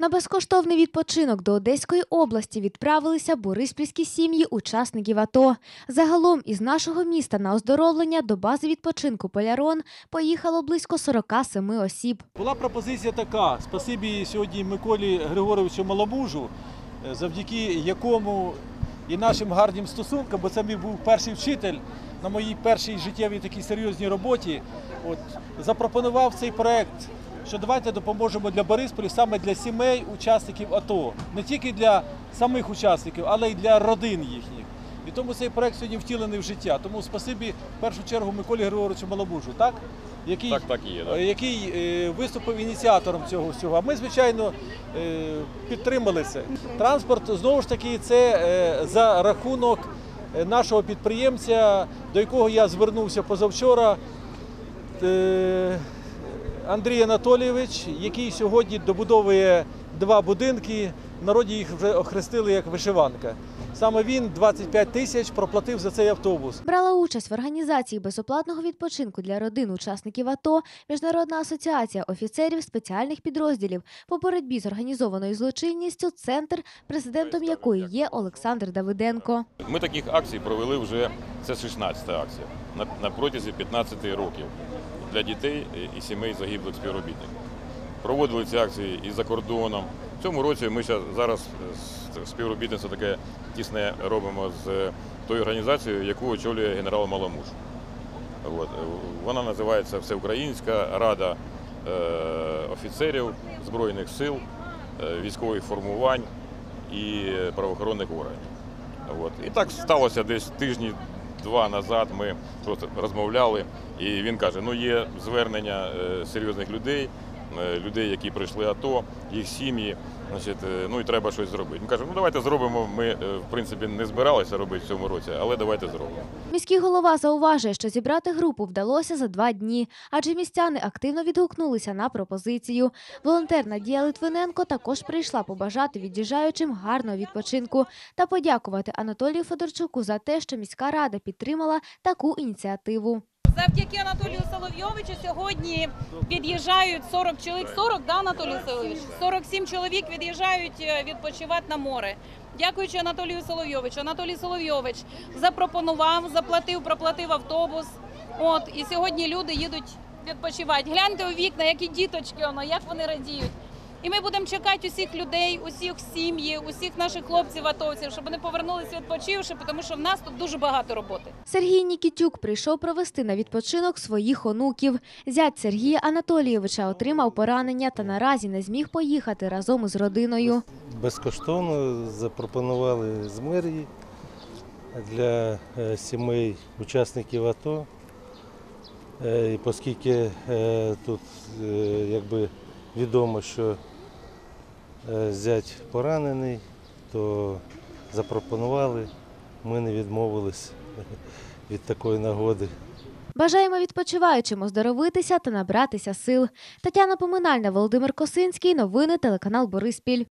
На безкоштовний відпочинок до Одеської області відправилися бориспільські сім'ї учасників АТО. Загалом із нашого міста на оздоровлення до бази відпочинку Полярон поїхало близько 47 осіб. Була пропозиція така: спасибі сьогодні Миколі Григоровичу Маломужу, е, завдяки якому і нашим гарним стосункам, бо це мій був перший вчитель на моїй першій життєвій такій серйозній роботі. От запропонував цей проект, що давайте допоможемо для Борисполя саме для сімей учасників АТО, не тільки для самих учасників, але й для родин їхніх. І тому цей проект сьогодні втілений в життя. Тому спасибі в першу чергу Миколі Григоровичу Маломужу, так? Який Так, так є. е, Так. який е, виступив ініціатором цього всього. А ми, звичайно, е, підтримали це. Транспорт знову ж таки це е, за рахунок е, нашого підприємця, до якого я звернувся позавчора. е, Андрій Анатолійович, який сьогодні добудовує два будинки. В народі їх вже охрестили як вишиванка. Саме він 25 тисяч проплатив за цей автобус. Брала участь в організації безоплатного відпочинку для родин учасників АТО Міжнародна асоціація офіцерів спеціальних підрозділів по боротьбі з організованою злочинністю, центр, президентом якої є Олександр Давиденко. Ми таких акцій провели вже це 16-та акція на, на протязі 15 років для дітей і сімей загиблих співробітників. Проводили ці акції і за кордоном. В цьому році ми зараз е, співробітництво таке тісне робимо з тою організацією, яку очолює генерал Маламуш. От. е, Вона називається Всеукраїнська рада е, офіцерів Збройних сил, військових формувань і правоохоронних органів. От. І так сталося десь тижні два назад. Ми просто розмовляли, і він каже: ну є звернення серйозних людей, людей, які пройшли АТО, їх сім'ї. Значить, е, ну і треба щось зробити. Він каже, ну давайте зробимо. Ми, е, в принципі, не збиралися робити в цьому році, але давайте зробимо. Міський голова зауважує, що зібрати групу вдалося за два дні, адже містяни активно відгукнулися на пропозицію. Волонтер Надія Литвиненко також прийшла побажати від'їжджаючим гарного відпочинку та подякувати Анатолію Федорчуку за те, що міська рада підтримала таку ініціативу. Завдяки Анатолію Соловйовичу сьогодні від'їжджають 40 чоловік. 40, да, Анатолій Соловйович? 47 чоловік від'їжджають е, відпочивати на море. Дякуючи Анатолію Соловйовичу. Анатолій Соловйович запропонував, заплатив, проплатив автобус. От і сьогодні люди їдуть відпочивати. Гляньте у вікна, які діточки, воно, як вони радіють. І ми будемо чекати усіх людей, усіх сім'ї, усіх наших хлопців атовців, щоб вони повернулися відпочивши, тому що в нас тут дуже багато роботи. Сергій Нікітюк прийшов провести на відпочинок своїх онуків. Зять Сергія Анатолійовича отримав поранення та наразі не зміг поїхати разом із родиною. безкоштовно запропонували з мерії для е, сімей учасників АТО. Е, І оскільки е, тут якби відомо, що е, зять поранений, то запропонували. Ми не відмовились від такої нагоди. Бажаємо відпочиваючим оздоровитися та набратися сил. Тетяна Поминальна, Володимир Косинський. Новини телеканал Бориспіль.